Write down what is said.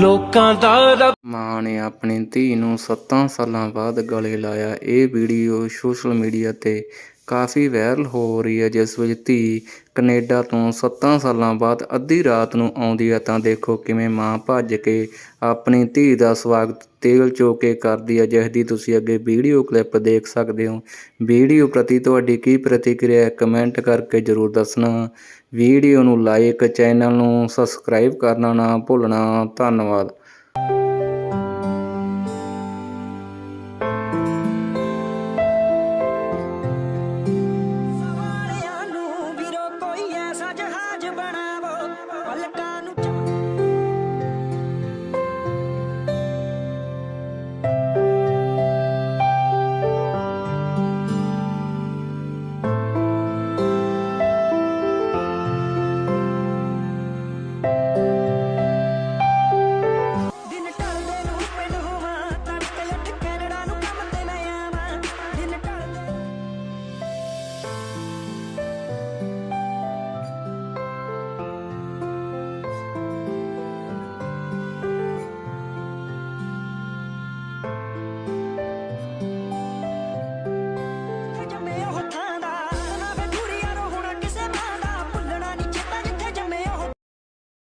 ਲੋਕਾਂ ਦਾ ਰੱਬ ਮਾਂ ਨੇ ਆਪਣੀ ਧੀ ਨੂੰ 7 ਸਾਲਾਂ ਬਾਅਦ ਗਲੇ ਲਾਇਆ। ਇਹ ਵੀਡੀਓ ਸੋਸ਼ਲ ਮੀਡੀਆ ਤੇ ਕਾਫੀ ਵਾਇਰਲ ਹੋ ਰਹੀ ਹੈ, ਜਿਸ ਵਿੱਚ ਧੀ ਕੈਨੇਡਾ ਤੋਂ 7 ਸਾਲਾਂ ਬਾਅਦ ਅੱਧੀ ਰਾਤ ਨੂੰ ਆਉਂਦੀ ਹੈ। ਤਾਂ ਦੇਖੋ ਕਿਵੇਂ ਮਾਂ ਭੱਜ ਕੇ ਆਪਣੀ ਧੀ ਦਾ ਸਵਾਗਤ ਤੇਲ ਚੋ ਕੇ ਕਰਦੀ ਹੈ। ਜਿਸ ਦੀ ਤੁਸੀਂ ਅੱਗੇ ਵੀਡੀਓ ਕਲਿੱਪ ਦੇਖ ਸਕਦੇ ਹੋ। ਵੀਡੀਓ ਪ੍ਰਤੀ ਤੁਹਾਡੀ ਕੀ ਪ੍ਰਤੀਕਿਰਿਆ ਹੈ, ਕਮੈਂਟ ਕਰਕੇ ਜ਼ਰੂਰ ਦੱਸਣਾ। ਵੀਡੀਓ ਨੂੰ ਲਾਈਕ, ਚੈਨਲ ਨੂੰ ਸਬਸਕ੍ਰਾਈਬ ਕਰਨਾ ਨਾ ਭੁੱਲਣਾ। ਧੰਨਵਾਦ।